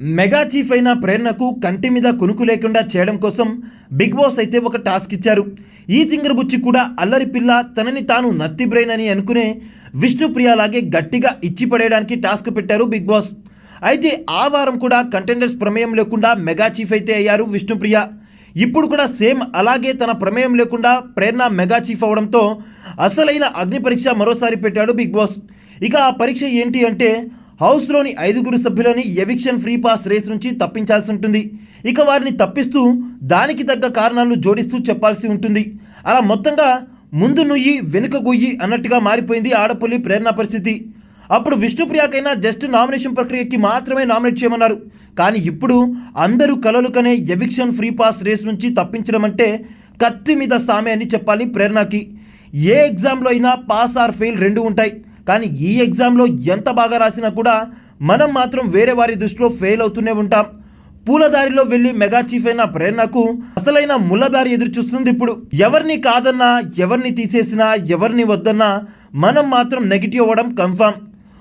Mega chief అయిన ప్రేరణకు కంటి మీద కునుకు లేకుండా చేయడం కోసం బిగ్ బాస్ అయితే ఒక టాస్క్ ఇచ్చారు. ఈ చింగరబుచ్చి కూడా అల్లరి పిల్ల తనని తాను నత్తి బ్రెయిన్ అని అనుకునే విష్ణుప్రియలాగే గట్టిగా ఇచ్చి పడేయడానికి టాస్క్ పెట్టారు బిగ్ బాస్. అయితే ఆ వారం కూడా కంటెండర్స్ ప్రమేయం లేకుండా మెగా చీఫ్ అయితే అయ్యారు విష్ణుప్రియ. ఇప్పుడు కూడా సేమ్ అలాగే తన ప్రమేయం లేకుండా ప్రేరణ మెగా చీఫ్ అవడంతో అసలైన అగ్ని పరీక్ష మరోసారి పెట్టాడు బిగ్ బాస్. ఇక ఆ పరీక్ష ఏంటి అంటే హౌస్లోని ఐదుగురు సభ్యులని ఎవిక్షన్ ఫ్రీ పాస్ రేస్ నుంచి తప్పించాల్సి ఉంటుంది. ఇక వారిని తప్పిస్తూ దానికి తగ్గ కారణాలను జోడిస్తూ చెప్పాల్సి ఉంటుంది. అలా మొత్తంగా ముందు నుయ్యి వెనుక గుయ్యి అన్నట్టుగా మారిపోయింది ఆడపల్లి ప్రేరణ పరిస్థితి. అప్పుడు విష్ణుప్రియకైనా జస్ట్ నామినేషన్ ప్రక్రియకి మాత్రమే నామినేట్ చేయమన్నారు. కానీ ఇప్పుడు అందరూ కలలు కనే ఎవిక్షన్ ఫ్రీ పాస్ రేస్ నుంచి తప్పించడం అంటే కత్తి మీద సామె అని చెప్పాలి ప్రేరణకి. ఏ ఎగ్జామ్లో అయినా పాస్ ఆర్ ఫెయిల్ రెండు ఉంటాయి. కానీ ఈ ఎగ్జామ్లో ఎంత బాగా రాసినా కూడా మనం మాత్రం వేరే వారి దృష్టిలో ఫెయిల్ అవుతూనే ఉంటాం. పూలదారిలో వెళ్ళి మెగా చీఫ్ అయిన ప్రేరణకు అసలైన ముళ్ళదారి ఎదురు చూస్తుంది ఇప్పుడు. ఎవరిని కాదన్నా ఎవరిని తీసేసినా ఎవరిని వద్దన్నా మనం మాత్రం నెగిటివ్ అవ్వడం కన్ఫామ్.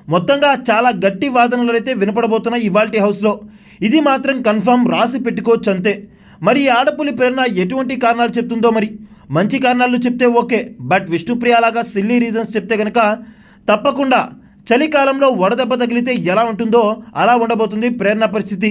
మొత్తంగా చాలా గట్టి వాదనలు అయితే వినపడబోతున్నాయి ఇవాల్టి హౌస్లో. ఇది మాత్రం కన్ఫామ్ రాసి పెట్టుకోవచ్చు అంతే. మరి ఆడపులి ప్రేరణ ఎటువంటి కారణాలు చెప్తుందో మరి? మంచి కారణాలు చెప్తే ఓకే. బట్ విష్ణుప్రియ లాగా సిల్లీ రీజన్స్ చెప్తే కనుక తప్పకుండా చలికాలంలో వడదెబ్బ తగిలితే ఎలా ఉంటుందో అలా ఉండబోతుంది ప్రేరణ పరిస్థితి.